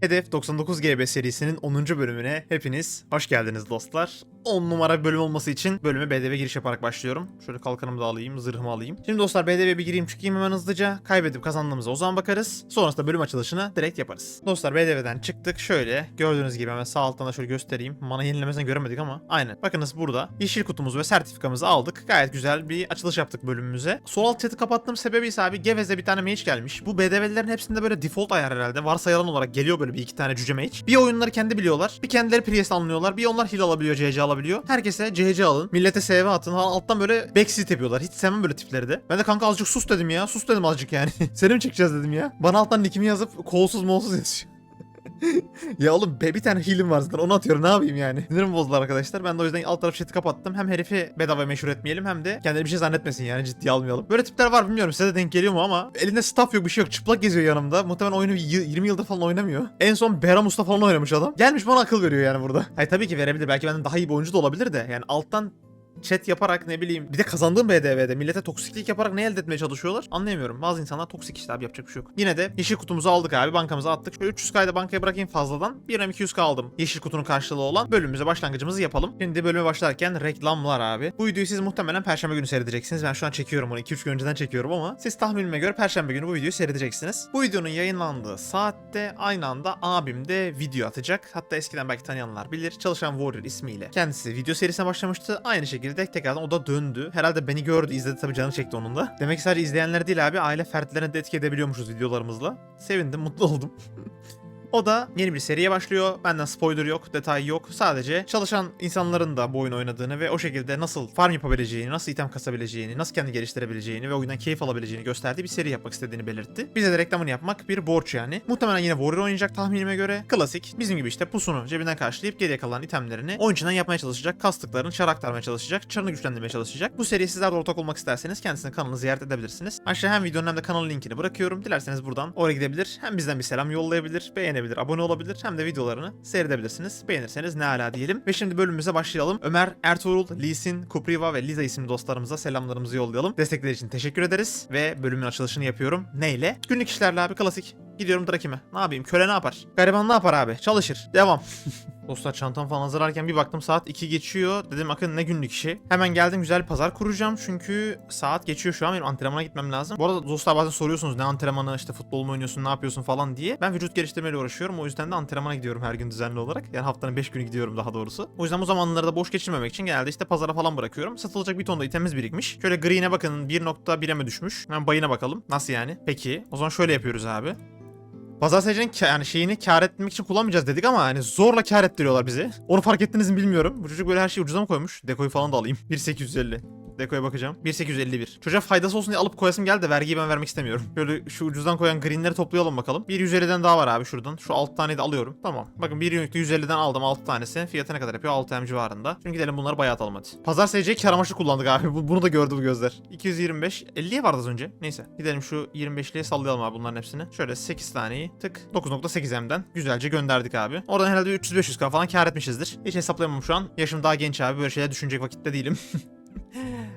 Hedef 99 GB serisinin 10. bölümüne hepiniz hoş geldiniz dostlar. 10 numara bölüm olması için bölüme BDV giriş yaparak başlıyorum. Şöyle kalkanımı da alayım, zırhımı alayım. Şimdi dostlar BDV bir gireyim çıkayım hemen hızlıca. Kaybedip kazandığımıza o zaman bakarız. Sonrasında bölüm açılışını direkt yaparız. Dostlar BDV'den çıktık. Şöyle gördüğünüz gibi hemen sağ alttan da şöyle göstereyim. Mana yenilemesini göremedik ama aynen. Bakınız burada yeşil kutumuzu ve sertifikamızı aldık. Gayet güzel bir açılış yaptık bölümümüze. Sol alt chat'i kapattığım sebebi ise abi Gevez'e bir tane mage gelmiş. Bu BDV'lerin hepsinde böyle default ayar herhalde. Varsayılan olarak geliyor böyle bir iki tane cüce mage. Bir oyunları kendi biliyorlar. Bir kendileri Priest anlıyorlar. Bir onlar heal alabiliyor, CC alabiliyor. Herkese CC alın. Millete SV atın. Ha, Alttan böyle backseat yapıyorlar. Hiç sevmem böyle tipleri de. Ben de kanka azıcık sus dedim ya. Sus dedim azıcık yani. Seni mi çekeceğiz dedim ya. Bana alttan nickimi yazıp kolsuz molsuz yazıyor. ya oğlum be bir tane heal'im var zaten onu atıyorum ne yapayım yani. Sinirim bozdular arkadaşlar. Ben de o yüzden alt taraf chat'i kapattım. Hem herifi bedava meşhur etmeyelim hem de kendini bir şey zannetmesin yani ciddiye almayalım. Böyle tipler var bilmiyorum size de denk geliyor mu ama elinde staff yok bir şey yok. Çıplak geziyor yanımda. Muhtemelen oyunu y- 20 yıldır falan oynamıyor. En son Behram Usta falan oynamış adam. Gelmiş bana akıl veriyor yani burada. Hayır tabii ki verebilir. Belki benden daha iyi bir oyuncu da olabilir de. Yani alttan chat yaparak ne bileyim bir de kazandığım BDV'de millete toksiklik yaparak ne elde etmeye çalışıyorlar anlayamıyorum. Bazı insanlar toksik işte abi yapacak bir şey yok. Yine de yeşil kutumuzu aldık abi bankamıza attık. Şöyle 300k'yı da bankaya bırakayım fazladan. Bir hem 200k aldım. Yeşil kutunun karşılığı olan bölümümüze başlangıcımızı yapalım. Şimdi bölüme başlarken reklamlar abi. Bu videoyu siz muhtemelen perşembe günü seyredeceksiniz. Ben şu an çekiyorum onu 2-3 gün önceden çekiyorum ama siz tahminime göre perşembe günü bu videoyu seyredeceksiniz. Bu videonun yayınlandığı saatte aynı anda abim de video atacak. Hatta eskiden belki tanıyanlar bilir. Çalışan Warrior ismiyle. Kendisi video serisine başlamıştı. Aynı şekilde tekrardan o da döndü. Herhalde beni gördü, izledi tabii canı çekti onun da. Demek ki sadece izleyenler değil abi, aile fertlerine de etki edebiliyormuşuz videolarımızla. Sevindim, mutlu oldum. O da yeni bir seriye başlıyor. Benden spoiler yok, detay yok. Sadece çalışan insanların da bu oyunu oynadığını ve o şekilde nasıl farm yapabileceğini, nasıl item kasabileceğini, nasıl kendini geliştirebileceğini ve oyundan keyif alabileceğini gösterdiği bir seri yapmak istediğini belirtti. Bize de reklamını yapmak bir borç yani. Muhtemelen yine Warrior oynayacak tahminime göre. Klasik. Bizim gibi işte pusunu cebinden karşılayıp geriye kalan itemlerini oyun içinden yapmaya çalışacak. Kastıklarını çar aktarmaya çalışacak. Çarını güçlendirmeye çalışacak. Bu seriye sizler de ortak olmak isterseniz kendisinin kanalını ziyaret edebilirsiniz. Aşağı hem videonun hem de kanal linkini bırakıyorum. Dilerseniz buradan oraya gidebilir. Hem bizden bir selam yollayabilir, beğenebilir, abone olabilir. Hem de videolarını seyredebilirsiniz. Beğenirseniz ne ala diyelim. Ve şimdi bölümümüze başlayalım. Ömer, Ertuğrul, Lisin, Kupriva ve Liza isimli dostlarımıza selamlarımızı yollayalım. Destekleri için teşekkür ederiz. Ve bölümün açılışını yapıyorum. Neyle? Günlük işlerle abi klasik. Gidiyorum Drakim'e. Ne yapayım? Köle ne yapar? Gariban ne yapar abi? Çalışır. Devam. Dostlar çantam falan hazırlarken bir baktım saat 2 geçiyor. Dedim akın ne günlük işi. Hemen geldim güzel bir pazar kuracağım çünkü saat geçiyor şu an benim antrenmana gitmem lazım. Bu arada dostlar bazen soruyorsunuz ne antrenmanı işte futbol mu oynuyorsun ne yapıyorsun falan diye. Ben vücut geliştirmeyle uğraşıyorum o yüzden de antrenmana gidiyorum her gün düzenli olarak. Yani haftanın 5 günü gidiyorum daha doğrusu. O yüzden bu zamanları da boş geçirmemek için genelde işte pazara falan bırakıyorum. Satılacak bir ton da itemiz birikmiş. Şöyle green'e bakın 1.1'e mi düşmüş? Hemen bayına bakalım. Nasıl yani? Peki. O zaman şöyle yapıyoruz abi. Pazar ka- yani şeyini kar etmek için kullanmayacağız dedik ama hani zorla kar ettiriyorlar bizi. Onu fark ettiniz mi bilmiyorum. Bu çocuk böyle her şeyi ucuza mı koymuş? Dekoyu falan da alayım. 1850. Dekoya bakacağım. 1851. Çocuğa faydası olsun diye alıp koyasım geldi de vergiyi ben vermek istemiyorum. Böyle şu ucuzdan koyan greenleri toplayalım bakalım. Bir 150'den daha var abi şuradan. Şu 6 tane de alıyorum. Tamam. Bakın bir unit'te 150'den aldım 6 tanesi. Fiyatı ne kadar yapıyor? 6 M civarında. Şimdi gidelim bunları bayağı atalım hadi. Pazar sayıcıya kar amaçlı kullandık abi. Bu- Bunu da gördü bu gözler. 225. 50'ye vardı az önce. Neyse. Gidelim şu 25'liye sallayalım abi bunların hepsini. Şöyle 8 taneyi tık 9.8 M'den güzelce gönderdik abi. Oradan herhalde 300-500k falan kar etmişizdir. Hiç hesaplayamam şu an. Yaşım daha genç abi. Böyle şeyler düşünecek vakitte değilim.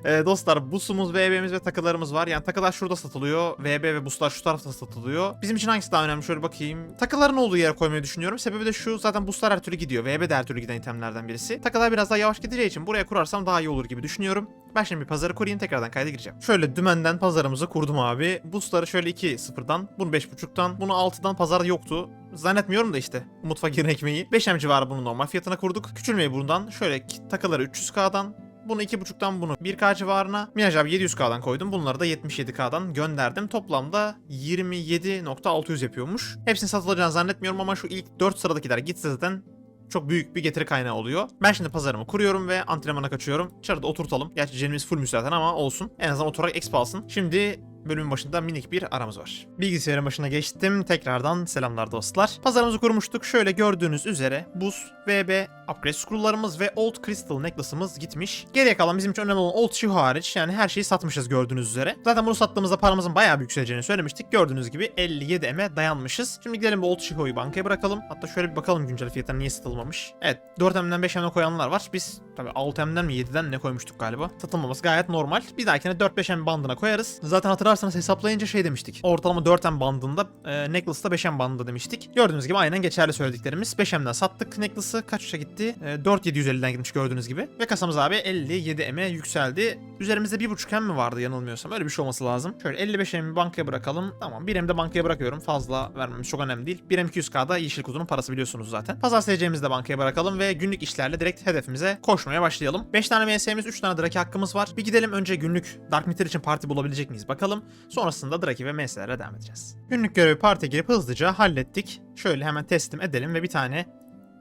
Ee, dostlar busumuz, VB'miz ve takılarımız var. Yani takılar şurada satılıyor. VB ve buslar şu tarafta satılıyor. Bizim için hangisi daha önemli? Şöyle bakayım. Takıların olduğu yere koymayı düşünüyorum. Sebebi de şu. Zaten buslar her türlü gidiyor. VB de her türlü giden itemlerden birisi. Takılar biraz daha yavaş gideceği için buraya kurarsam daha iyi olur gibi düşünüyorum. Ben şimdi bir pazarı kurayım tekrardan kayda gireceğim. Şöyle dümenden pazarımızı kurdum abi. Busları şöyle 2 sıfırdan, bunu 5.5'tan, bunu 6'dan pazarda yoktu. Zannetmiyorum da işte Umut Fakir'in ekmeği. 5M civarı bunu normal fiyatına kurduk. Küçülmeyi bundan şöyle takıları 300k'dan, bunu 2.5'tan bunu 1K civarına. Minaj abi 700K'dan koydum. Bunları da 77K'dan gönderdim. Toplamda 27.600 yapıyormuş. Hepsini satılacağını zannetmiyorum ama şu ilk 4 sıradakiler gitse zaten çok büyük bir getiri kaynağı oluyor. Ben şimdi pazarımı kuruyorum ve antrenmana kaçıyorum. Çarıda oturtalım. Gerçi cenimiz full zaten ama olsun. En azından oturarak exp alsın. Şimdi bölümün başında minik bir aramız var. Bilgisayarın başına geçtim. Tekrardan selamlar dostlar. Pazarımızı kurmuştuk. Şöyle gördüğünüz üzere buz, VB, upgrade scrolllarımız ve old crystal necklace'ımız gitmiş. Geriye kalan bizim için önemli olan old shoe hariç yani her şeyi satmışız gördüğünüz üzere. Zaten bunu sattığımızda paramızın bayağı bir yükseleceğini söylemiştik. Gördüğünüz gibi 57 M'e dayanmışız. Şimdi gidelim bu old shoe'yu bankaya bırakalım. Hatta şöyle bir bakalım güncel fiyatına niye satılmamış. Evet 4 M'den 5 M'den koyanlar var. Biz tabii 6 M'den mi 7'den ne koymuştuk galiba. Satılmaması gayet normal. Bir dahakine 4-5 M bandına koyarız. Zaten hatırlarsınız hatırlarsanız hesaplayınca şey demiştik. Ortalama 4M bandında e, Necklace'da 5M bandında demiştik. Gördüğünüz gibi aynen geçerli söylediklerimiz. 5M'den sattık Necklace'ı. Kaç uça gitti? E, 4750'den gitmiş gördüğünüz gibi. Ve kasamız abi 57M'e yükseldi. Üzerimizde 1.5M mi vardı yanılmıyorsam? Öyle bir şey olması lazım. Şöyle 55M'i bankaya bırakalım. Tamam 1M de bankaya bırakıyorum. Fazla vermemiz çok önemli değil. 1M 200K'da yeşil kutunun parası biliyorsunuz zaten. Pazar SC'mizi de bankaya bırakalım ve günlük işlerle direkt hedefimize koşmaya başlayalım. 5 tane MS'miz 3 tane Draki hakkımız var. Bir gidelim önce günlük Dark Matter için parti bulabilecek miyiz bakalım. Sonrasında Draki ve MS'lere devam edeceğiz. Günlük görevi partiye girip hızlıca hallettik. Şöyle hemen teslim edelim ve bir tane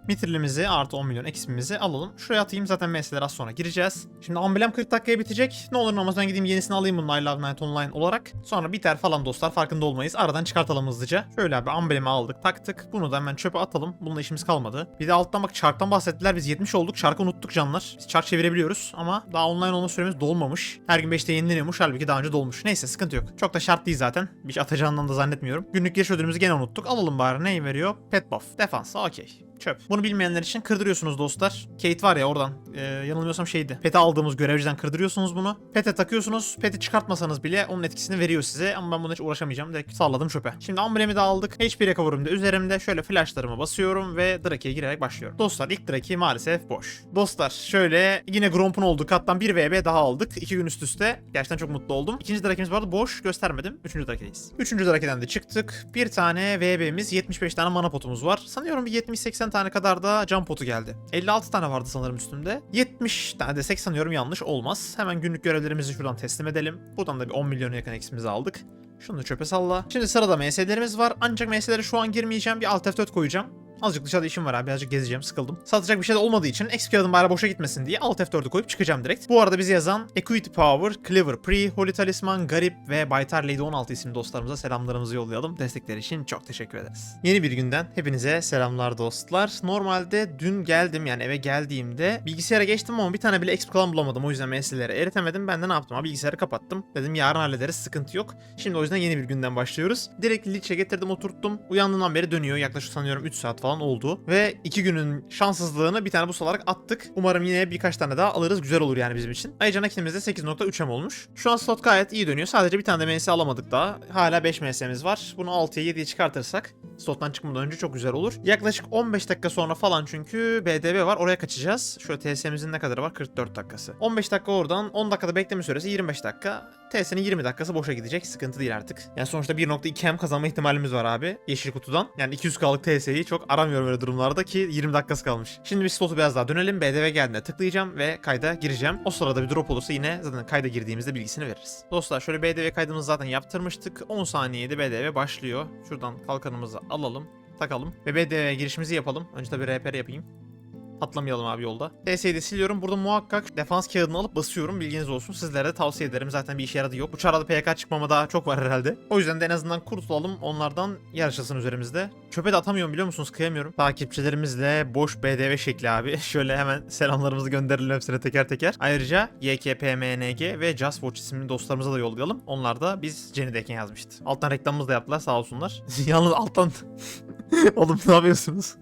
Mitrilimizi artı 10 milyon XP'mizi alalım. Şuraya atayım zaten meseleler az sonra gireceğiz. Şimdi amblem 40 dakikaya bitecek. Ne olur ben gideyim yenisini alayım bunun I Love Night Online olarak. Sonra biter falan dostlar farkında olmayız. Aradan çıkartalım hızlıca. Şöyle abi amblemi aldık taktık. Bunu da hemen çöpe atalım. Bununla işimiz kalmadı. Bir de alttan bak çarktan bahsettiler. Biz 70 olduk. Çarkı unuttuk canlar. Biz çark çevirebiliyoruz ama daha online olma süremiz dolmamış. Her gün 5'te yenileniyormuş. Halbuki daha önce dolmuş. Neyse sıkıntı yok. Çok da şart değil zaten. Bir şey atacağından da zannetmiyorum. Günlük giriş ödülümüzü gene unuttuk. Alalım bari. Neyi veriyor? Pet buff. Defans. Okey. Çöp. Bunu bilmeyenler için kırdırıyorsunuz dostlar. Kate var ya oradan. E, yanılmıyorsam şeydi. Pet'e aldığımız görevciden kırdırıyorsunuz bunu. Pet'e takıyorsunuz. Pet'i çıkartmasanız bile onun etkisini veriyor size. Ama ben buna hiç uğraşamayacağım. Direkt salladım çöpe. Şimdi amblemi de aldık. HP recover'ım da üzerimde. Şöyle flashlarımı basıyorum ve Drake'ye girerek başlıyorum. Dostlar ilk Drake maalesef boş. Dostlar şöyle yine Gromp'un olduğu kattan bir VB daha aldık. İki gün üst üste. Gerçekten çok mutlu oldum. İkinci Drake'miz vardı boş göstermedim. Üçüncü Drake'deyiz. Üçüncü Drake'den de çıktık. Bir tane VB'miz 75 tane mana potumuz var. Sanıyorum bir 70-80 tane kadar da cam potu geldi. 56 tane vardı sanırım üstümde. 70 tane desek sanıyorum yanlış olmaz. Hemen günlük görevlerimizi şuradan teslim edelim. Buradan da bir 10 milyona yakın eksimizi aldık. Şunu da çöpe salla. Şimdi sırada MS'lerimiz var. Ancak MS'lere şu an girmeyeceğim. Bir alt F4 koyacağım. Azıcık dışarıda işim var abi. Birazcık gezeceğim. Sıkıldım. Satacak bir şey de olmadığı için XP kağıdım bari boşa gitmesin diye Alt F4'ü koyup çıkacağım direkt. Bu arada bizi yazan Equity Power, Clever Pre, Holy Talisman, Garip ve Baytar Lady 16 isimli dostlarımıza selamlarımızı yollayalım. Destekleri için çok teşekkür ederiz. Yeni bir günden hepinize selamlar dostlar. Normalde dün geldim yani eve geldiğimde bilgisayara geçtim ama bir tane bile XP kalan bulamadım. O yüzden meseleleri eritemedim. Ben de ne yaptım abi bilgisayarı kapattım. Dedim yarın hallederiz sıkıntı yok. Şimdi o yüzden yeni bir günden başlıyoruz. Direkt Lich'e getirdim oturttum. Uyandığından beri dönüyor. Yaklaşık sanıyorum 3 saat falan oldu. Ve 2 günün şanssızlığını bir tane bus olarak attık. Umarım yine birkaç tane daha alırız. Güzel olur yani bizim için. Ayrıca nakitimizde 8.3M olmuş. Şu an slot gayet iyi dönüyor. Sadece bir tane de MS alamadık daha. Hala 5 MS'miz var. Bunu 6'ya 7'ye çıkartırsak slottan çıkmadan önce çok güzel olur. Yaklaşık 15 dakika sonra falan çünkü BDB var. Oraya kaçacağız. Şöyle TS'mizin ne kadarı var? 44 dakikası. 15 dakika oradan 10 dakikada bekleme süresi 25 dakika. TS'nin 20 dakikası boşa gidecek. Sıkıntı değil artık. Yani sonuçta 1.2M kazanma ihtimalimiz var abi. Yeşil kutudan. Yani 200K'lık TS'yi çok aramıyorum öyle durumlarda ki 20 dakikası kalmış. Şimdi bir slotu biraz daha dönelim. BDV geldiğinde tıklayacağım ve kayda gireceğim. O sırada bir drop olursa yine zaten kayda girdiğimizde bilgisini veririz. Dostlar şöyle BDV kaydımızı zaten yaptırmıştık. 10 saniyede BDV başlıyor. Şuradan kalkanımızı alalım takalım ve BDV girişimizi yapalım. Önce tabii RPR yapayım. Atlamayalım abi yolda. TS'yi de siliyorum. Burada muhakkak defans kağıdını alıp basıyorum. Bilginiz olsun. Sizlere de tavsiye ederim. Zaten bir işe yaradı yok. Bu çarada PK çıkmama daha çok var herhalde. O yüzden de en azından kurtulalım. Onlardan yarışılsın üzerimizde. Çöpe de atamıyorum biliyor musunuz? Kıyamıyorum. Takipçilerimizle boş BDV şekli abi. Şöyle hemen selamlarımızı gönderelim hepsine teker teker. Ayrıca YKPMNG ve Just Watch isimli dostlarımıza da yollayalım. Onlar da biz Jenny'deyken yazmıştı. Alttan reklamımızı da yaptılar sağ olsunlar. Yalnız alttan... Oğlum ne yapıyorsunuz?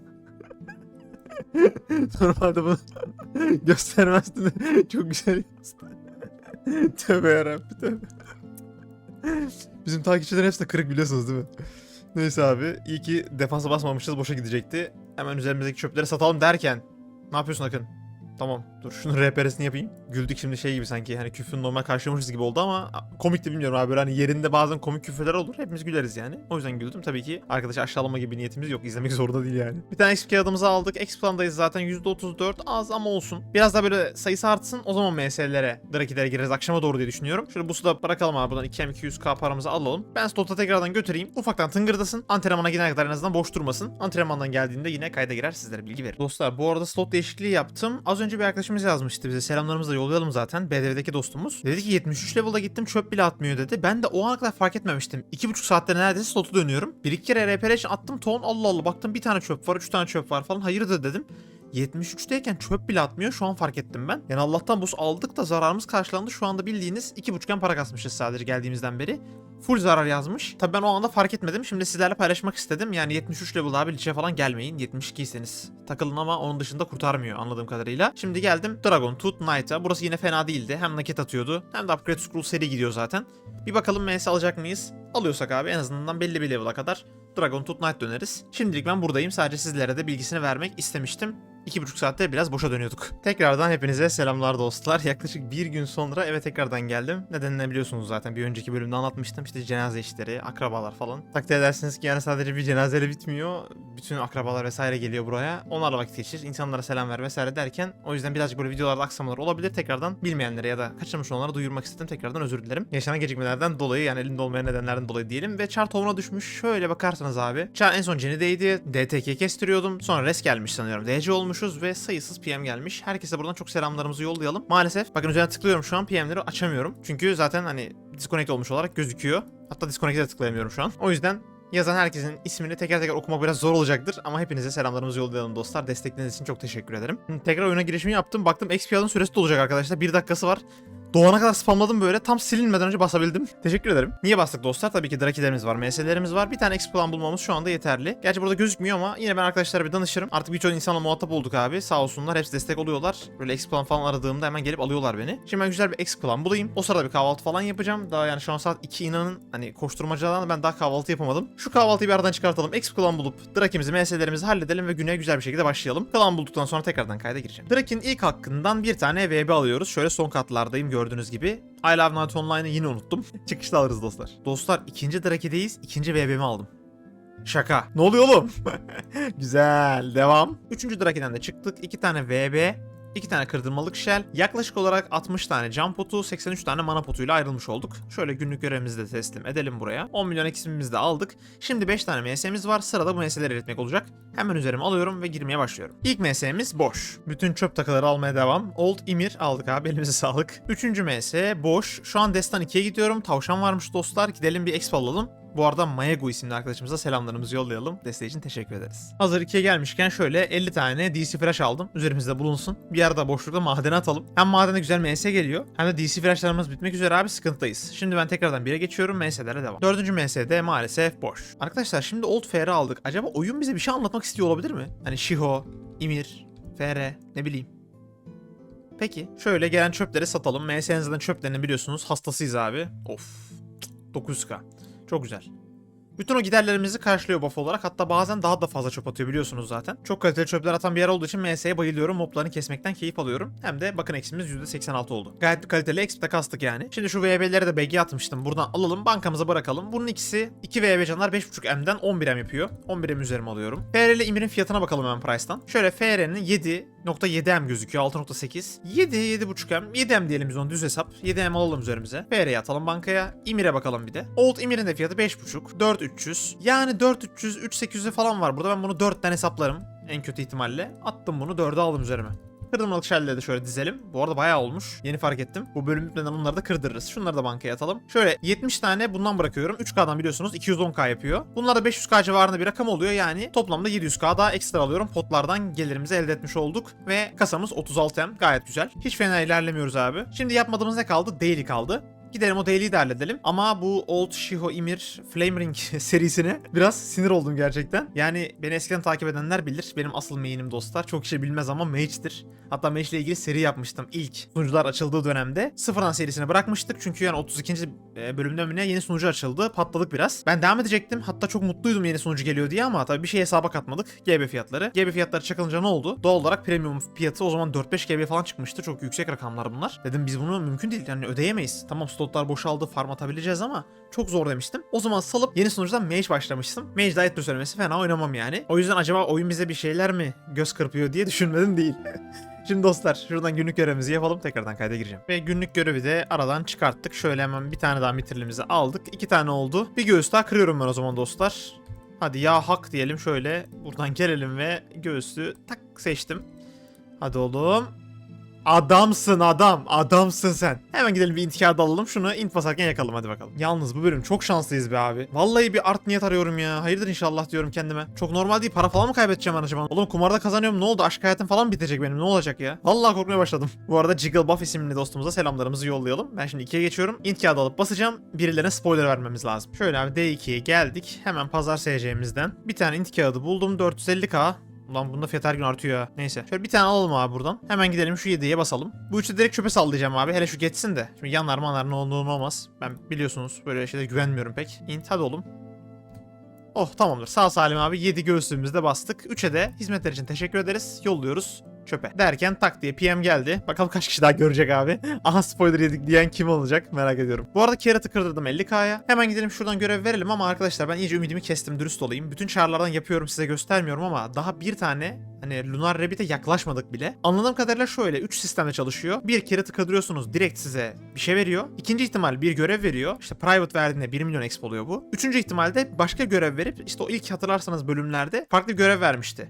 Normalde bunu göstermezdin. Çok güzel yazdı. tövbe yarabbim tövbe. Bizim takipçilerin hepsi de kırık biliyorsunuz değil mi? Neyse abi iyi ki defansa basmamışız boşa gidecekti. Hemen üzerimizdeki çöpleri satalım derken. Ne yapıyorsun Akın? Tamam dur şunu RPR'sini yapayım. Güldük şimdi şey gibi sanki hani küfrün normal karşılamışız gibi oldu ama komik de bilmiyorum abi böyle hani yerinde bazen komik küfürler olur hepimiz güleriz yani. O yüzden güldüm tabii ki arkadaşı aşağılama gibi niyetimiz yok izlemek zorunda değil yani. Bir tane XP kağıdımızı aldık Explan'dayız zaten %34 az ama olsun. Biraz daha böyle sayısı artsın o zaman MS'lere Drakilere gireriz akşama doğru diye düşünüyorum. Şöyle bu da bırakalım abi buradan 2M 200k paramızı alalım. Ben slota tekrardan götüreyim. Ufaktan tıngırdasın. Antrenmana gidene kadar en azından boş durmasın. Antrenmandan geldiğinde yine kayda girer sizlere bilgi verir. Dostlar bu arada slot değişikliği yaptım. Az önce bir arkadaşımız yazmıştı bize. Selamlarımızı da yollayalım zaten. BDV'deki dostumuz. Dedi ki 73 level'a gittim çöp bile atmıyor dedi. Ben de o ana kadar fark etmemiştim. 2,5 saatte neredeyse slotu dönüyorum. Bir iki kere RPR için attım ton Allah Allah baktım bir tane çöp var 3 tane çöp var falan. Hayırdır dedim. 73'teyken çöp bile atmıyor. Şu an fark ettim ben. Yani Allah'tan buz aldık da zararımız karşılandı. Şu anda bildiğiniz 2,5'en para kasmışız sadece geldiğimizden beri. full zarar yazmış. Tabii ben o anda fark etmedim. Şimdi sizlerle paylaşmak istedim. Yani 73 level abi liçe falan gelmeyin. 72 iseniz takılın ama onun dışında kurtarmıyor anladığım kadarıyla. Şimdi geldim Dragon Tooth Knight'a. Burası yine fena değildi. Hem nakit atıyordu hem de Upgrade Scroll seri gidiyor zaten. Bir bakalım MS alacak mıyız? Alıyorsak abi en azından belli bir level'a kadar Dragon Tooth Knight döneriz. Şimdilik ben buradayım. Sadece sizlere de bilgisini vermek istemiştim. 2,5 saatte biraz boşa dönüyorduk. Tekrardan hepinize selamlar dostlar. Yaklaşık bir gün sonra eve tekrardan geldim. Nedenini biliyorsunuz zaten. Bir önceki bölümde anlatmıştım. İşte cenaze işleri, akrabalar falan. Takdir edersiniz ki yani sadece bir cenazeyle bitmiyor. Bütün akrabalar vesaire geliyor buraya. Onlarla vakit geçir, insanlara selam ver vesaire derken o yüzden birazcık böyle videolarda aksamalar olabilir. Tekrardan bilmeyenlere ya da kaçırmış olanlara duyurmak istedim. Tekrardan özür dilerim. Yaşanan gecikmelerden dolayı yani elimde olmayan nedenlerden dolayı diyelim. Ve char tovuna düşmüş. Şöyle bakarsanız abi. Char en son Jenny'deydi. DTK kestiriyordum. Sonra res gelmiş sanıyorum. DC olmuşuz ve sayısız PM gelmiş. Herkese buradan çok selamlarımızı yollayalım. Maalesef bakın üzerine tıklıyorum şu an PM'leri açamıyorum. Çünkü zaten hani disconnect olmuş olarak gözüküyor. Hatta disconnect'e tıklayamıyorum şu an. O yüzden yazan herkesin ismini teker teker okumak biraz zor olacaktır ama hepinize selamlarımızı yollayalım dostlar. Destekleriniz için çok teşekkür ederim. Tekrar oyuna girişimi yaptım. Baktım XP alın süresi de olacak arkadaşlar. Bir dakikası var. Doğana kadar spamladım böyle. Tam silinmeden önce basabildim. Teşekkür ederim. Niye bastık dostlar? Tabii ki drakilerimiz var, MS'lerimiz var. Bir tane XP plan bulmamız şu anda yeterli. Gerçi burada gözükmüyor ama yine ben arkadaşlara bir danışırım. Artık birçok insanla muhatap olduk abi. Sağ olsunlar. Hepsi destek oluyorlar. Böyle XP plan falan aradığımda hemen gelip alıyorlar beni. Şimdi ben güzel bir XP plan bulayım. O sırada bir kahvaltı falan yapacağım. Daha yani şu an saat 2 inanın hani koşturmacadan ben daha kahvaltı yapamadım. Şu kahvaltıyı bir aradan çıkartalım. XP plan bulup Drakimizi, MS'lerimizi halledelim ve güne güzel bir şekilde başlayalım. Plan bulduktan sonra tekrardan kayda gireceğim. Drak'in ilk hakkından bir tane VB alıyoruz. Şöyle son katlardayım gördüğünüz gibi. I Love Night Online'ı yine unuttum. Çıkışta alırız dostlar. Dostlar ikinci Draki'deyiz. İkinci VB'mi aldım. Şaka. Ne oluyor oğlum? Güzel. Devam. Üçüncü Draki'den de çıktık. İki tane VB. İki tane kırdırmalık shell. Yaklaşık olarak 60 tane cam potu, 83 tane mana potuyla ayrılmış olduk. Şöyle günlük görevimizi de teslim edelim buraya. 10 milyon eksimimizi de aldık. Şimdi 5 tane MS'miz var. Sırada bu MS'leri eritmek olacak. Hemen üzerime alıyorum ve girmeye başlıyorum. İlk MS'miz boş. Bütün çöp takıları almaya devam. Old Imir aldık abi elimize sağlık. Üçüncü MS boş. Şu an Destan 2'ye gidiyorum. Tavşan varmış dostlar. Gidelim bir exp alalım. Bu arada Mayagu isimli arkadaşımıza selamlarımızı yollayalım. Desteği için teşekkür ederiz. Hazır 2'ye gelmişken şöyle 50 tane DC Flash aldım. Üzerimizde bulunsun. Bir arada boşlukta madene atalım. Hem madene güzel MS geliyor hem de DC Flash'larımız bitmek üzere abi sıkıntıdayız. Şimdi ben tekrardan 1'e geçiyorum. MS'lere devam. Dördüncü MS'de maalesef boş. Arkadaşlar şimdi Old FR aldık. Acaba oyun bize bir şey anlatmak istiyor olabilir mi? Hani Shiho, Ymir, FR ne bileyim. Peki. Şöyle gelen çöpleri satalım. MS'nin zaten çöplerini biliyorsunuz. Hastasıyız abi. Of. 900k. Çok güzel. Bütün o giderlerimizi karşılıyor buff olarak. Hatta bazen daha da fazla çöp atıyor biliyorsunuz zaten. Çok kaliteli çöpler atan bir yer olduğu için MS'ye bayılıyorum. Moblarını kesmekten keyif alıyorum. Hem de bakın eksimiz %86 oldu. Gayet kaliteli de kastık yani. Şimdi şu VB'leri de BG atmıştım. Buradan alalım bankamıza bırakalım. Bunun ikisi 2 VB canlar 5.5M'den 11M yapıyor. 11M üzerime alıyorum. FR ile İmir'in fiyatına bakalım hemen price'tan. Şöyle FR'nin 7.7M gözüküyor 6.8. 7, 7.5M. 7M diyelim biz onu düz hesap. 7M alalım üzerimize. FR'ye atalım bankaya. İmir'e bakalım bir de. Old İmir'in de fiyatı 5.5. 4.300. Yani 4.300, 3.800'e falan var burada. Ben bunu 4'ten hesaplarım. En kötü ihtimalle. Attım bunu 4'e aldım üzerime. Kırdırmalık shell'leri de şöyle dizelim. Bu arada bayağı olmuş. Yeni fark ettim. Bu bölüm bitmeden onları da kırdırırız. Şunları da bankaya atalım. Şöyle 70 tane bundan bırakıyorum. 3K'dan biliyorsunuz 210K yapıyor. Bunlar da 500K civarında bir rakam oluyor. Yani toplamda 700K daha ekstra alıyorum. Potlardan gelirimizi elde etmiş olduk. Ve kasamız 36M. Gayet güzel. Hiç fena ilerlemiyoruz abi. Şimdi yapmadığımız ne kaldı? Daily kaldı. Gidelim o daily'yi de halledelim. Ama bu Old Shiho Ymir Flame Ring serisine biraz sinir oldum gerçekten. Yani beni eskiden takip edenler bilir. Benim asıl main'im dostlar. Çok kişi bilmez ama Mage'dir. Hatta Mage ile ilgili seri yapmıştım ilk sunucular açıldığı dönemde. Sıfırdan serisini bırakmıştık. Çünkü yani 32. bölümde mi ne yeni sunucu açıldı. Patladık biraz. Ben devam edecektim. Hatta çok mutluydum yeni sunucu geliyor diye ama tabii bir şey hesaba katmadık. GB fiyatları. GB fiyatları çakılınca ne oldu? Doğal olarak premium fiyatı o zaman 4-5 GB falan çıkmıştı. Çok yüksek rakamlar bunlar. Dedim biz bunu mümkün değil. Yani ödeyemeyiz. Tamam slotlar boşaldı. Farm atabileceğiz ama çok zor demiştim. O zaman salıp yeni sunucudan Mage başlamıştım. Mage ayıptır söylemesi fena oynamam yani. O yüzden acaba oyun bize bir şeyler mi göz kırpıyor diye düşünmedim değil. Şimdi dostlar şuradan günlük görevimizi yapalım tekrardan kayda gireceğim. Ve günlük görevi de aradan çıkarttık. Şöyle hemen bir tane daha mitrilimizi aldık. İki tane oldu. Bir göğüs daha kırıyorum ben o zaman dostlar. Hadi ya hak diyelim şöyle buradan gelelim ve göğüslü tak seçtim. Hadi oğlum. Adamsın adam. Adamsın sen. Hemen gidelim bir int kağıdı alalım. Şunu int basarken yakalım hadi bakalım. Yalnız bu bölüm çok şanslıyız be abi. Vallahi bir art niyet arıyorum ya. Hayırdır inşallah diyorum kendime. Çok normal değil. Para falan mı kaybedeceğim ben acaba? Oğlum kumarda kazanıyorum. Ne oldu? Aşk hayatım falan mı bitecek benim. Ne olacak ya? Vallahi korkmaya başladım. Bu arada Jigglebuff isimli dostumuza selamlarımızı yollayalım. Ben şimdi 2'ye geçiyorum. Int kağıdı alıp basacağım. Birilerine spoiler vermemiz lazım. Şöyle abi D2'ye geldik. Hemen pazar SC'mizden. Bir tane int kağıdı buldum. 450k. Ulan bunda fiyat her gün artıyor. Neyse. Şöyle bir tane alalım abi buradan. Hemen gidelim şu 7'ye basalım. Bu üçü direkt çöpe sallayacağım abi. Hele şu geçsin de. Şimdi yanlar manlar ne olur olmaz. Ben biliyorsunuz böyle şeylere güvenmiyorum pek. İnt hadi oğlum. Oh tamamdır. Sağ salim abi 7 göğsümüzde bastık. 3'e de hizmetler için teşekkür ederiz. Yolluyoruz çöpe. Derken tak diye PM geldi. Bakalım kaç kişi daha görecek abi. Aha spoiler yedik diyen kim olacak merak ediyorum. Bu arada Carrot'ı kırdırdım 50k'ya. Hemen gidelim şuradan görev verelim ama arkadaşlar ben iyice ümidimi kestim dürüst olayım. Bütün çağrılardan yapıyorum size göstermiyorum ama daha bir tane hani Lunar Rabbit'e yaklaşmadık bile. Anladığım kadarıyla şöyle 3 sistemde çalışıyor. Bir Carrot'ı kırdırıyorsunuz direkt size bir şey veriyor. İkinci ihtimal bir görev veriyor. İşte private verdiğinde 1 milyon exp oluyor bu. Üçüncü ihtimalde başka görev verip işte o ilk hatırlarsanız bölümlerde farklı görev vermişti.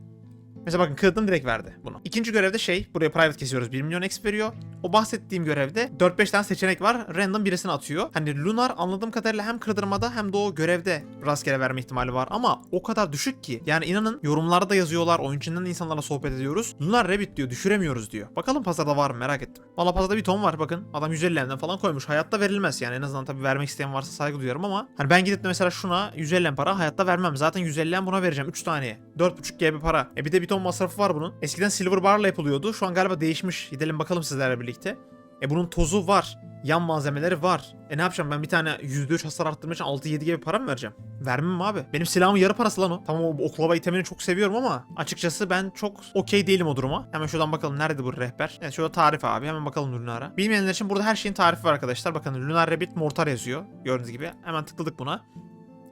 Mesela bakın kırdım direkt verdi bunu. İkinci görevde şey buraya private kesiyoruz 1 milyon exp veriyor. O bahsettiğim görevde 4-5 tane seçenek var. Random birisini atıyor. Hani Lunar anladığım kadarıyla hem kırdırmada hem de o görevde rastgele verme ihtimali var. Ama o kadar düşük ki. Yani inanın yorumlarda da yazıyorlar. Oyun içinden de insanlarla sohbet ediyoruz. Lunar Rabbit diyor düşüremiyoruz diyor. Bakalım pazarda var mı merak ettim. Valla pazarda bir ton var bakın. Adam 150 M'den falan koymuş. Hayatta verilmez yani en azından tabii vermek isteyen varsa saygı duyarım ama. Hani ben gidip de mesela şuna 150 M para hayatta vermem. Zaten 150 M buna vereceğim 3 taneye. 4.5 GB para. E bir de bir ton masrafı var bunun. Eskiden silver barla yapılıyordu. Şu an galiba değişmiş. Gidelim bakalım sizlerle birlikte. E bunun tozu var. Yan malzemeleri var. E ne yapacağım ben bir tane %3 hasar arttırmak için 6-7 gibi para mı vereceğim? Vermem abi? Benim silahımın yarı parası lan o. Tamam o oklava itemini çok seviyorum ama açıkçası ben çok okey değilim o duruma. Hemen şuradan bakalım nerede bu rehber? Evet şurada tarif abi. Hemen bakalım Lunar'a. Bilmeyenler için burada her şeyin tarifi var arkadaşlar. Bakın Lunar Rabbit Mortar yazıyor. Gördüğünüz gibi. Hemen tıkladık buna.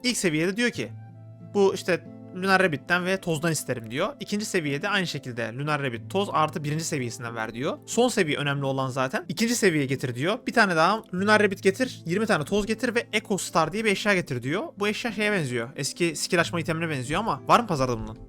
İlk seviyede diyor ki bu işte Lunar Rabbit'ten ve tozdan isterim diyor. İkinci seviyede aynı şekilde Lunar Rabbit toz artı birinci seviyesinden ver diyor. Son seviye önemli olan zaten. İkinci seviyeye getir diyor. Bir tane daha Lunar Rabbit getir. 20 tane toz getir ve Echo Star diye bir eşya getir diyor. Bu eşya şeye benziyor. Eski skill açma itemine benziyor ama var mı pazarda bunun?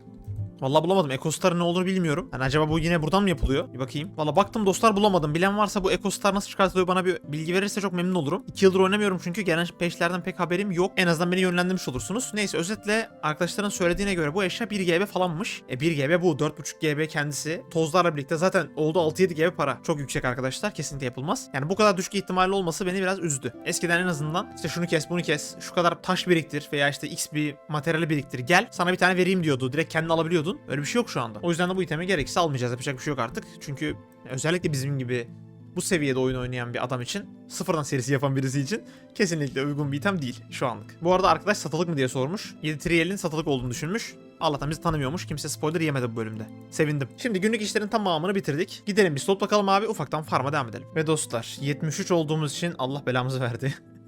Vallahi bulamadım. Ecostar'ın ne olduğunu bilmiyorum. Yani acaba bu yine buradan mı yapılıyor? Bir bakayım. Vallahi baktım dostlar bulamadım. Bilen varsa bu Ecostar nasıl çıkartılıyor bana bir bilgi verirse çok memnun olurum. 2 yıldır oynamıyorum çünkü gelen peşlerden pek haberim yok. En azından beni yönlendirmiş olursunuz. Neyse özetle arkadaşların söylediğine göre bu eşya 1 GB falanmış. E 1 GB bu 4.5 GB kendisi. Tozlarla birlikte zaten oldu 6-7 GB para. Çok yüksek arkadaşlar. Kesinlikle yapılmaz. Yani bu kadar düşük ihtimalli olması beni biraz üzdü. Eskiden en azından işte şunu kes bunu kes. Şu kadar taş biriktir veya işte X bir materyali biriktir. Gel sana bir tane vereyim diyordu. Direkt kendin alabiliyordun. Öyle bir şey yok şu anda. O yüzden de bu itemi gerekirse almayacağız. Yapacak bir şey yok artık. Çünkü özellikle bizim gibi bu seviyede oyun oynayan bir adam için sıfırdan serisi yapan birisi için kesinlikle uygun bir item değil şu anlık. Bu arada arkadaş satılık mı diye sormuş. 7 Triel'in satılık olduğunu düşünmüş. Allah'tan bizi tanımıyormuş. Kimse spoiler yemedi bu bölümde. Sevindim. Şimdi günlük işlerin tamamını bitirdik. Gidelim bir slot bakalım abi. Ufaktan farma devam edelim. Ve dostlar 73 olduğumuz için Allah belamızı verdi.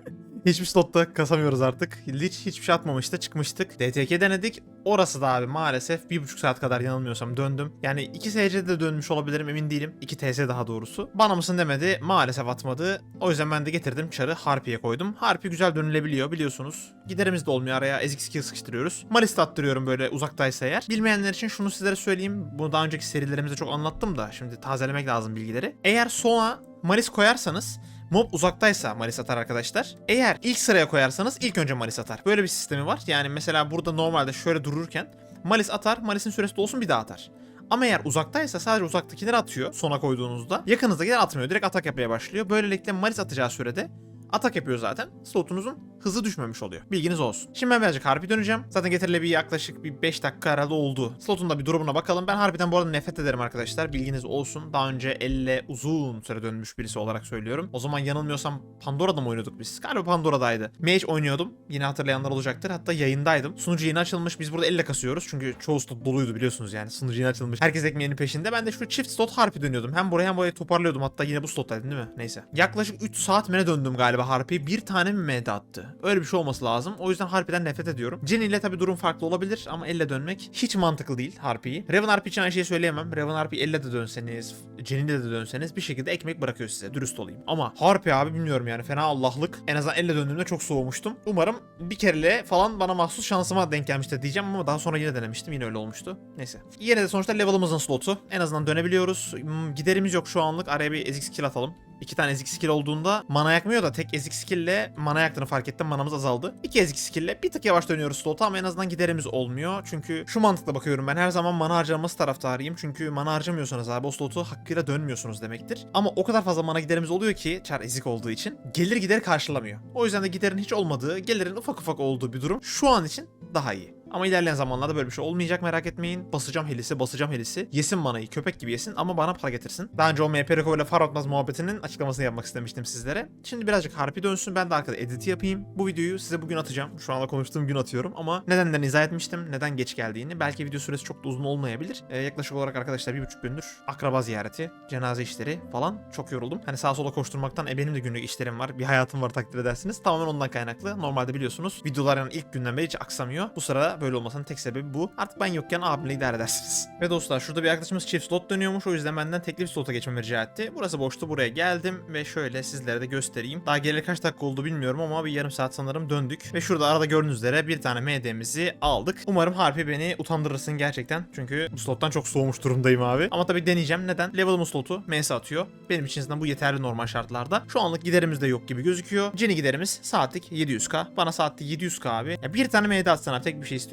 Hiçbir slotta kasamıyoruz artık. Hiç hiçbir şey atmamıştı çıkmıştık. DTK denedik. Orası da abi maalesef 1,5 saat kadar yanılmıyorsam döndüm. Yani 2 SC'de dönmüş olabilirim emin değilim. 2 TS daha doğrusu. Bana mısın demedi. Maalesef atmadı. O yüzden ben de getirdim çarı Harpy'ye koydum. Harpy güzel dönülebiliyor biliyorsunuz. Giderimiz de olmuyor araya ezik skill sıkıştırıyoruz. Malis de attırıyorum böyle uzaktaysa eğer. Bilmeyenler için şunu sizlere söyleyeyim. Bunu daha önceki serilerimizde çok anlattım da şimdi tazelemek lazım bilgileri. Eğer sona Malis koyarsanız Mob uzaktaysa Malis atar arkadaşlar. Eğer ilk sıraya koyarsanız ilk önce Malis atar. Böyle bir sistemi var. Yani mesela burada normalde şöyle dururken Malis atar, Malis'in süresi dolsun bir daha atar. Ama eğer uzaktaysa sadece uzaktakileri atıyor sona koyduğunuzda. Yakınızdakiler atmıyor. Direkt atak yapmaya başlıyor. Böylelikle Malis atacağı sürede atak yapıyor zaten. Slotunuzun hızı düşmemiş oluyor. Bilginiz olsun. Şimdi ben birazcık harpi döneceğim. Zaten getirile bir yaklaşık bir 5 dakika herhalde oldu. Slotun da bir durumuna bakalım. Ben harbiden bu arada nefret ederim arkadaşlar. Bilginiz olsun. Daha önce elle uzun süre dönmüş birisi olarak söylüyorum. O zaman yanılmıyorsam Pandora'da mı oynuyorduk biz? Galiba Pandora'daydı. Mage oynuyordum. Yine hatırlayanlar olacaktır. Hatta yayındaydım. Sunucu yeni açılmış. Biz burada elle kasıyoruz. Çünkü çoğu slot doluydu biliyorsunuz yani. Sunucu yeni açılmış. Herkes ekmeğinin peşinde. Ben de şu çift slot harpi dönüyordum. Hem buraya hem buraya toparlıyordum. Hatta yine bu slottaydım değil mi? Neyse. Yaklaşık 3 saat mene döndüm galiba harpi. Bir tane mi mede attı? Öyle bir şey olması lazım. O yüzden Harpy'den nefret ediyorum. Jenny ile tabi durum farklı olabilir ama elle dönmek hiç mantıklı değil Harpy'yi. Raven Harpy için aynı şeyi söyleyemem. Raven Harpy elle de dönseniz, Jenny'le de dönseniz bir şekilde ekmek bırakıyor size. Dürüst olayım. Ama Harpy abi bilmiyorum yani fena Allah'lık. En azından elle döndüğümde çok soğumuştum. Umarım bir kerele falan bana mahsus şansıma denk gelmiştir diyeceğim ama daha sonra yine denemiştim. Yine öyle olmuştu. Neyse. Yine de sonuçta level'ımızın slotu. En azından dönebiliyoruz. Hmm, Giderimiz yok şu anlık. Araya bir ezik skill atalım. İki tane ezik skill olduğunda mana yakmıyor da tek ezik skill ile mana yaktığını fark ettim. Manamız azaldı. İki ezik skill ile bir tık yavaş dönüyoruz slota ama en azından giderimiz olmuyor. Çünkü şu mantıkla bakıyorum ben her zaman mana harcaması taraftarıyım. Çünkü mana harcamıyorsanız abi o slotu hakkıyla dönmüyorsunuz demektir. Ama o kadar fazla mana giderimiz oluyor ki çar ezik olduğu için gelir gideri karşılamıyor. O yüzden de giderin hiç olmadığı, gelirin ufak ufak olduğu bir durum şu an için daha iyi. Ama ilerleyen zamanlarda böyle bir şey olmayacak merak etmeyin. Basacağım helisi, basacağım helisi. Yesin manayı, köpek gibi yesin ama bana para getirsin. Daha önce o MP Reko ile Far Atmaz muhabbetinin açıklamasını yapmak istemiştim sizlere. Şimdi birazcık harpi dönsün. Ben de arkada edit yapayım. Bu videoyu size bugün atacağım. Şu anda konuştuğum gün atıyorum ama nedenlerini izah etmiştim. Neden geç geldiğini. Belki video süresi çok da uzun olmayabilir. Ee, yaklaşık olarak arkadaşlar bir buçuk gündür akraba ziyareti, cenaze işleri falan çok yoruldum. Hani sağa sola koşturmaktan e benim de günlük işlerim var. Bir hayatım var takdir edersiniz. Tamamen ondan kaynaklı. Normalde biliyorsunuz videolar yani ilk günden beri hiç aksamıyor. Bu sırada böyle olmasının tek sebebi bu. Artık ben yokken abimle idare edersiniz. Ve dostlar şurada bir arkadaşımız çift slot dönüyormuş. O yüzden benden tekli bir slota geçmemi rica etti. Burası boştu. Buraya geldim ve şöyle sizlere de göstereyim. Daha geleli kaç dakika oldu bilmiyorum ama bir yarım saat sanırım döndük. Ve şurada arada gördüğünüz üzere bir tane MD'mizi aldık. Umarım Harpy beni utandırırsın gerçekten. Çünkü bu slottan çok soğumuş durumdayım abi. Ama tabii deneyeceğim. Neden? Level'ımın slotu MS atıyor. Benim için bu yeterli normal şartlarda. Şu anlık giderimiz de yok gibi gözüküyor. Jenny giderimiz saatlik 700k. Bana saatlik 700k abi. Ya bir tane MD atsan abi tek bir şey istiyorum.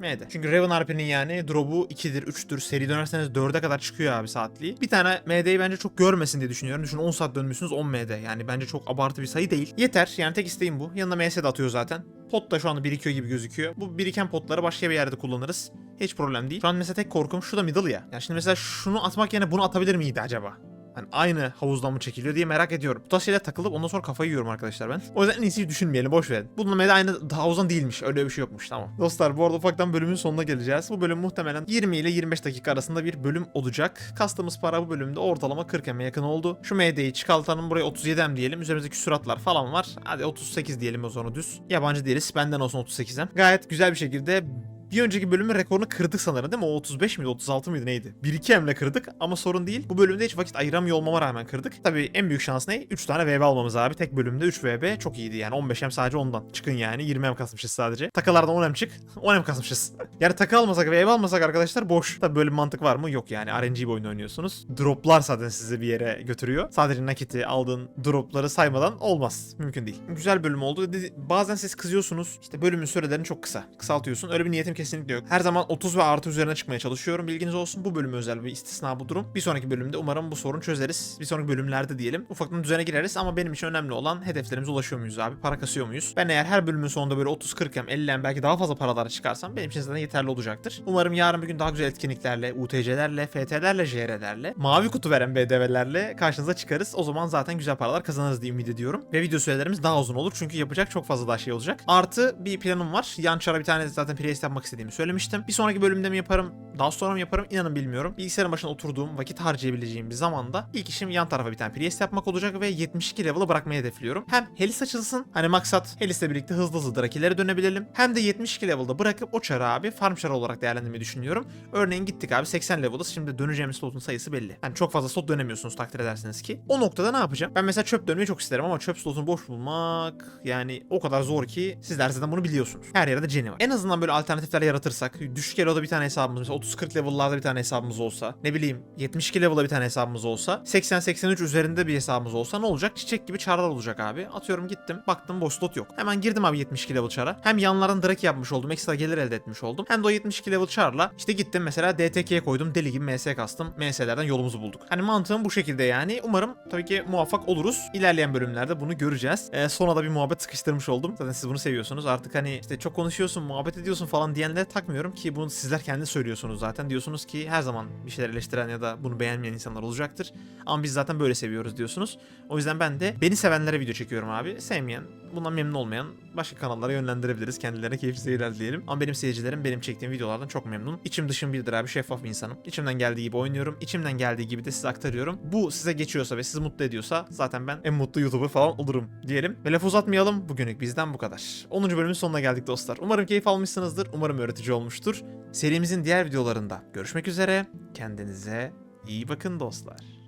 M'de. Çünkü Raven RP'nin yani drop'u 2'dir, 3'tür. Seri dönerseniz 4'e kadar çıkıyor abi saatliği. Bir tane MD'yi bence çok görmesin diye düşünüyorum. Düşünün 10 saat dönmüşsünüz 10 MD. Yani bence çok abartı bir sayı değil. Yeter. Yani tek isteğim bu. Yanına MS de atıyor zaten. Pot da şu anda birikiyor gibi gözüküyor. Bu biriken potları başka bir yerde kullanırız. Hiç problem değil. Şu an mesela tek korkum şu da middle ya. Yani şimdi mesela şunu atmak yerine bunu atabilir miydi acaba? Hani aynı havuzdan mı çekiliyor diye merak ediyorum. Bu tarz şeyler takılıp ondan sonra kafayı yiyorum arkadaşlar ben. O yüzden en iyisi düşünmeyelim boş verin. Bununla medya aynı havuzdan değilmiş. Öyle bir şey yokmuş tamam. Dostlar bu arada ufaktan bölümün sonuna geleceğiz. Bu bölüm muhtemelen 20 ile 25 dakika arasında bir bölüm olacak. Kastığımız para bu bölümde ortalama 40 M'e yakın oldu. Şu MD'yi çıkartalım buraya 37 M diyelim. Üzerimizdeki süratlar falan var. Hadi 38 diyelim o zaman düz. Yabancı değiliz. Benden olsun 38 M. Gayet güzel bir şekilde bir önceki bölümün rekorunu kırdık sanırım değil mi? O 35 miydi 36 mıydı neydi? 1-2 emle kırdık ama sorun değil. Bu bölümde hiç vakit ayıramıyor olmama rağmen kırdık. Tabii en büyük şans ne? 3 tane VB almamız abi. Tek bölümde 3 VB çok iyiydi yani. 15 em sadece ondan. Çıkın yani 20 em kasmışız sadece. Takılardan 10 em çık. 10 em kasmışız. yani takı almasak VB almasak arkadaşlar boş. Tabii böyle bir mantık var mı? Yok yani. RNG bir oyun oynuyorsunuz. Droplar zaten sizi bir yere götürüyor. Sadece nakiti aldığın dropları saymadan olmaz. Mümkün değil. Güzel bölüm oldu. Bazen siz kızıyorsunuz. İşte bölümün sürelerini çok kısa. Kısaltıyorsun. Öyle bir niyetim kesinlikle yok. Her zaman 30 ve artı üzerine çıkmaya çalışıyorum. Bilginiz olsun. Bu bölüm özel bir istisna bu durum. Bir sonraki bölümde umarım bu sorunu çözeriz. Bir sonraki bölümlerde diyelim. Ufaktan düzene gireriz ama benim için önemli olan hedeflerimize ulaşıyor muyuz abi? Para kasıyor muyuz? Ben eğer her bölümün sonunda böyle 30-40 em 50 em belki daha fazla paralara çıkarsam benim için zaten yeterli olacaktır. Umarım yarın bir gün daha güzel etkinliklerle, UTC'lerle, FT'lerle, JR'lerle, mavi kutu veren BDV'lerle karşınıza çıkarız. O zaman zaten güzel paralar kazanırız diye ümit ediyorum. Ve video sürelerimiz daha uzun olur çünkü yapacak çok fazla daha şey olacak. Artı bir planım var. Yan çara bir tane zaten playlist yapmak istediğimi söylemiştim. Bir sonraki bölümde mi yaparım, daha sonra mı yaparım inanın bilmiyorum. Bilgisayarın başına oturduğum, vakit harcayabileceğim bir zamanda ilk işim yan tarafa bir tane playlist yapmak olacak ve 72 level'ı bırakmayı hedefliyorum. Hem Helis açılsın, hani maksat Helis'le birlikte hızlı hızlı Drakilere dönebilelim. Hem de 72 level'da bırakıp o çarı abi farm çarı olarak değerlendirmeyi düşünüyorum. Örneğin gittik abi 80 level'ız. Şimdi döneceğimiz slotun sayısı belli. Yani çok fazla slot dönemiyorsunuz takdir edersiniz ki. O noktada ne yapacağım? Ben mesela çöp dönmeyi çok isterim ama çöp slotunu boş bulmak yani o kadar zor ki sizler zaten bunu biliyorsunuz. Her yerde Jenny var. En azından böyle alternatifler yaratırsak düşük elo'da bir tane hesabımız mesela 30-40 level'larda bir tane hesabımız olsa ne bileyim 72 level'da bir tane hesabımız olsa 80-83 üzerinde bir hesabımız olsa ne olacak? Çiçek gibi çarlar olacak abi. Atıyorum gittim baktım boş slot yok. Hemen girdim abi 72 level çara. Hem yanlardan draki yapmış oldum. Ekstra gelir elde etmiş oldum. Hem de o 72 level çarla işte gittim mesela DTK'ye koydum. Deli gibi MS kastım. MS'lerden yolumuzu bulduk. Hani mantığım bu şekilde yani. Umarım tabii ki muvaffak oluruz. İlerleyen bölümlerde bunu göreceğiz. Ee, sonra da bir muhabbet sıkıştırmış oldum. Zaten siz bunu seviyorsunuz. Artık hani işte çok konuşuyorsun, muhabbet ediyorsun falan diyenlere takmıyorum ki bunu sizler kendi söylüyorsunuz zaten. Diyorsunuz ki her zaman bir şeyler eleştiren ya da bunu beğenmeyen insanlar olacaktır. Ama biz zaten böyle seviyoruz diyorsunuz. O yüzden ben de beni sevenlere video çekiyorum abi. Sevmeyen, bundan memnun olmayan başka kanallara yönlendirebiliriz. Kendilerine keyifli seyirler diyelim. Ama benim seyircilerim benim çektiğim videolardan çok memnun. İçim dışım birdir abi. Şeffaf bir insanım. İçimden geldiği gibi oynuyorum. İçimden geldiği gibi de size aktarıyorum. Bu size geçiyorsa ve sizi mutlu ediyorsa zaten ben en mutlu YouTuber falan olurum diyelim. Ve laf uzatmayalım. Bugünlük bizden bu kadar. 10. bölümün sonuna geldik dostlar. Umarım keyif almışsınızdır. Umarım öğretici olmuştur. Serimizin diğer videolarında görüşmek üzere. Kendinize iyi bakın dostlar.